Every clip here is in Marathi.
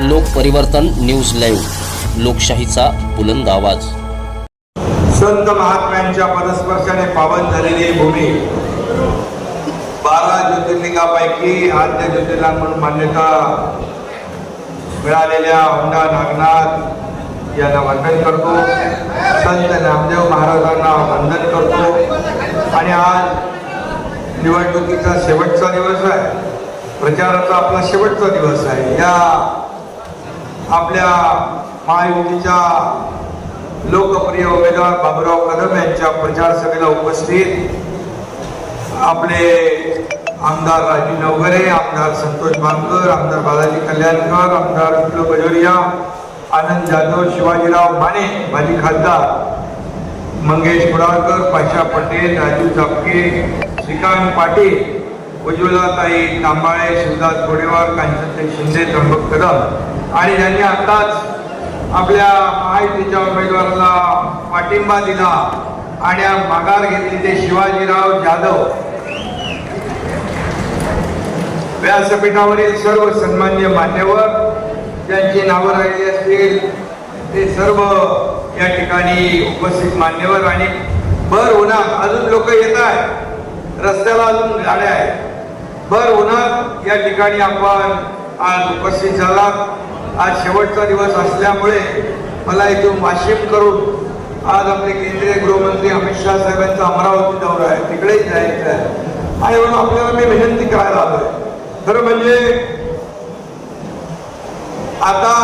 लोकपरिवर्तन न्यूज लाईव्ह. लोकशाहीचा बुलंद आवाज. संत महात्म्यांच्या पदस्पर्शाने पावन झालेली ही भूमी. बारा ज्योतिर्लिंगापैकी आद्य ज्योतिर्लिंग म्हणून मान्यता मिळालेल्या हुंडा नागनाथ यांना वंदन करतो. संत नामदेव महाराजांना वंदन करतो. आणि आज निवडणुकीचा शेवटचा दिवस आहे. प्रचाराचा आपला शेवटचा दिवस आहे. या आपल्या महायुतीच्या लोकप्रिय उमेदवार बाबुराव कदम यांच्या प्रचार सभेला उपस्थित आपले आमदार राजू नवघरे आमदार संतोष बांगर आमदार बालाजी कल्याणकर आमदार विप्लव बजोरिया आनंद जाधव शिवाजीराव माने माजी खासदार मंगेश कुडाळकर पाशा पटेल राजू चापके श्रीकांत पाटील उज्ज्वलाताई तांबाळे शिवदास गोडेवार कांचनताई शिंदे त्र्यंबक कदम. आणि ज्यांनी आताच आपल्या महायुतीच्या उमेदवाराला पाठिंबा दिला. आणि माघार घेतली ते शिवाजीराव जाधव. व्यासपीठावरील सर्व सन्मान्य मान्यवर ज्यांची नावं राहिली असतील ते सर्व या ठिकाणी उपस्थित मान्यवर आणि भर उन्हात अजून लोक येत आहेत. रस्त्याला अजून गाड्या आहेत. भर उन्हात या ठिकाणी आपण आज उपस्थित झालात. आज शेवटचा दिवस असल्यामुळे मला इथून वाशिम करून आज आपले केंद्रीय गृहमंत्री अमित शहा साहेबांचा अमरावती दौरा आहे. तिकडेही जायचं आहे. आणि म्हणून आपल्याला मी विनंती करायला आलोय खरं म्हणजे आता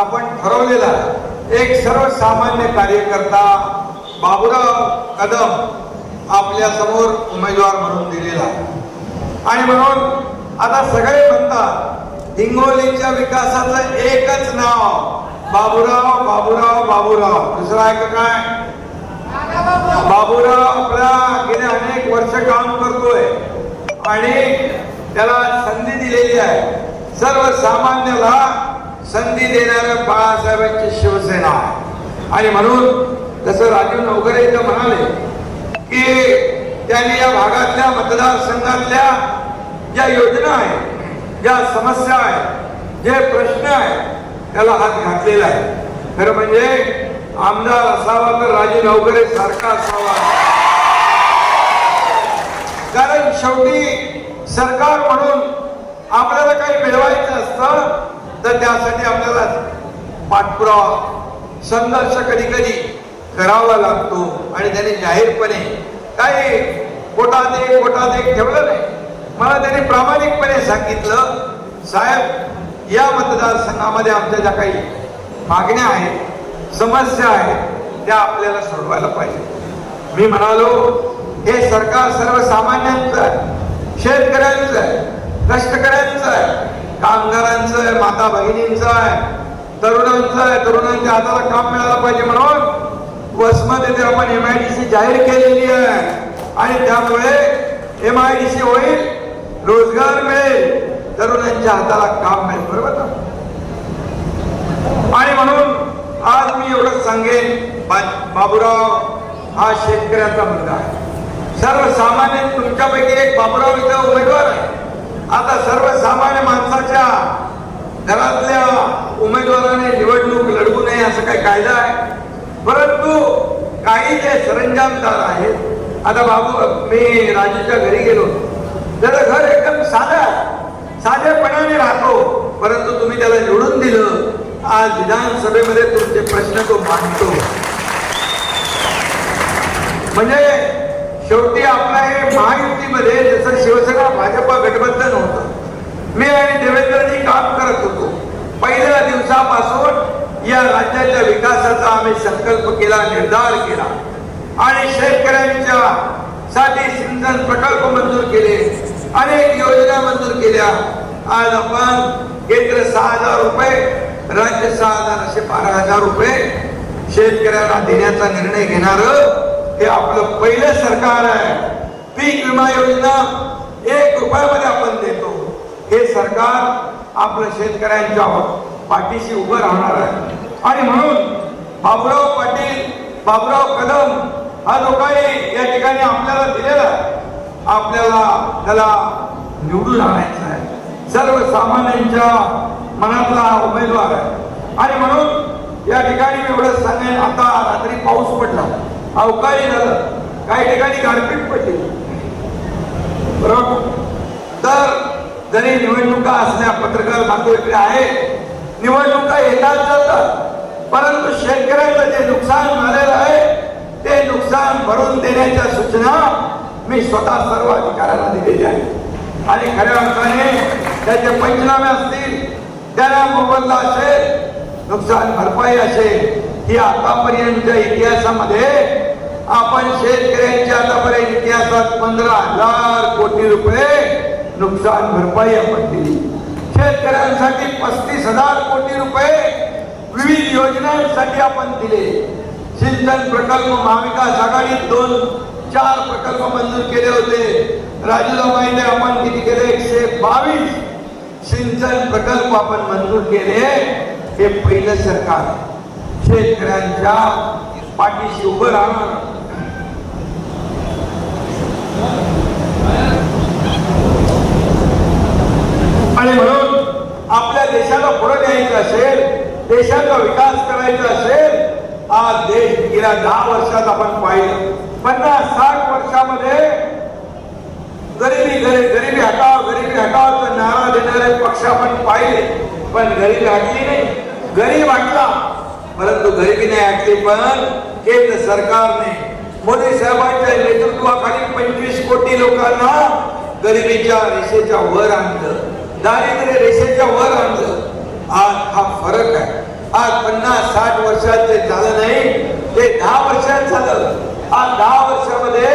आपण ठरवलेला एक सर्वसामान्य कार्यकर्ता बाबुराव कदम आपल्यासमोर उमेदवार म्हणून दिलेला आहे. आणि म्हणून आता सगळे म्हणतात हिंगोलीच्या विकासाचं एकच नाव. बाबुराव बाबुराव बाबुराव. दुसरं आहे काय? बाबूराव आपला गेले अनेक वर्ष काम करतोय. आणि त्याला संधी दिलेली आहे. सर्वसामान्याला संधी देणाऱ्या बाळासाहेबांची शिवसेना आहे. आणि म्हणून जसं राजीव नवकरे इथं म्हणाले की त्यांनी या भागातल्या मतदारसंघातल्या ज्या योजना आहेत ज्या समस्या आहेत जे प्रश्न आहेत त्याला हात घातलेला आहे. खरं म्हणजे आमदार असावा तर राजू नवकरे सारखा असावा. कारण शेवटी सरकार म्हणून आपल्याला काही मिळवायचं असतं तर त्यासाठी आपल्याला पाठपुरावा संघर्ष कधी कधी करावा लागतो आणि त्याने जाहीरपणे काही पोटात एक पोटात एक ठेवलं नाही. मला त्याने प्रामाणिकपणे सांगितलं साहेब या मतदारसंघामध्ये आमच्या ज्या काही मागण्या आहेत समस्या आहेत त्या आपल्याला सोडवायला पाहिजे. मी म्हणालो हे सरकार सर्वसामान्यांचं आहे शेतकऱ्यांचं आहे कष्टकऱ्यांचं आहे कामगारांचं आहे माता भगिनींचं आहे तरुणांचं आहे तरुणांच्या हाताला काम मिळालं पाहिजे म्हणून वसमध्ये आपण एम आय डी सी जाहीर केलेली आहे आणि त्यामुळे एम आय डी सी होईल रोजगार मिळेल तरुणांच्या हाताला काम मिळेल बरोबर ना? आणि म्हणून आज मी एवढंच सांगेन बाबूराव हा शेतकऱ्याचा मुलगा आहे. सर्वसामान्य तुमच्यापैकी एक बाबूराव इथं उमेदवार आहे. आता सर्वसामान्य माणसाच्या घरातल्या उमेदवाराने निवडणूक लढवू नये असं काही कायदा आहे. परंतु काही जे सरंजामदार आहेत आता बाबू मी राजूच्या घरी गेलो जरा घर एकदम साधं आहे साधेपणाने राहतो परंतु तुम्ही त्याला निवडून दिलं आज विधानसभेमध्ये तुमचे प्रश्न तो मांडतो. म्हणजे शेवटी आपल्या हे महायुतीमध्ये जसं शिवसेना भाजपा गठबंधन होतं मी आणि देवेंद्रजी काम करत होतो. पहिल्या दिवसापासून या राज्याच्या विकासाचा आम्ही संकल्प केला निर्धार केला. आणि शेतकऱ्यांच्या साठी सिंचन प्रकल्प मंजूर केले अनेक योजना मंजूर केल्या. आज आपण केंद्र सहा हजार रुपये राज्य सहा हजार असे बारा हजार रुपये शेतकऱ्याला देण्याचा निर्णय घेणार हे आपलं पहिलं सरकार आहे. पीक विमा योजना एक रुपयामध्ये आपण देतो. हे सरकार आपलं शेतकऱ्यांच्या पाठीशी उभं राहणार आहे. आणि म्हणून बाबुराव पाटील बाबुराव कदम हा जो काही या ठिकाणी आपल्याला दिलेला आपल्याला त्याला निवडून आणायचं सर्वसामान्यांच्या मनातला उमेदवार आहे. आणि म्हणून या ठिकाणी मी एवढं सांगेन आता रात्री पाऊस पडला. अवकाळी झालं काही ठिकाणी गारपीट पडली. बरोबर? तर जरी निवडणुका असल्या पत्रकार बांधव इकडे आहे निवडणुका येतात जातात परंतु शेतकऱ्यांचं जे नुकसान झालेलं आहे ते नुकसान भरून देण्याच्या सूचना मी स्वतः सर्व अधिकाऱ्यांना दिलेल्या आहेत. आणि खऱ्या अर्थाने त्याचे पंचनामे असतील त्याला मोबदला असेल नुकसान भरपाई असेल ही आतापर्यंतच्या इतिहासामध्ये आपण शेतकऱ्यांच्या आतापर्यंत इतिहासात पंधरा हजार कोटी रुपये नुकसान भरपाई आपण दिली. शेतकऱ्यांसाठी पस्तीस हजार कोटी रुपये विविध योजनांसाठी आपण दिले. सिंचन प्रकल्प महाविकास आघाडीत दोन चार प्रकल्प मंजूर केले होते. राजूला माहिती आपण किती केले? एकशे बावीस. सिंचन प्रकल्प आपण मंजूर केले हे पहिलं सरकार शेतकऱ्यांच्या पाठीशी उभं राहणार. आणि म्हणून आपल्या देशाला पुढे न्यायचं असेल देशाचा विकास करायचा असेल आज देश गेल्या दहा वर्षात आपण पाहिलं. पन्नास साठ वर्षामध्ये गरिबी गरी गरिबी हटाव गरिबी हटावचा नारा पक्ष आपण पाहिले पण गरीब हटली नाही. गरीब हटला परंतु गरिबी नाही हटली पण केंद्र सरकारने मोदी साहेबांच्या नेतृत्वाखाली पंचवीस कोटी लोकांना गरिबीच्या रेषेच्या वर आणलं. दारिद्र्य रेषेच्या वर आणलं. आज हा फरक आहे. आज पन्नास साठ वर्षात ते झालं नाही ते दहा वर्षात झालं. आज दहा वर्षामध्ये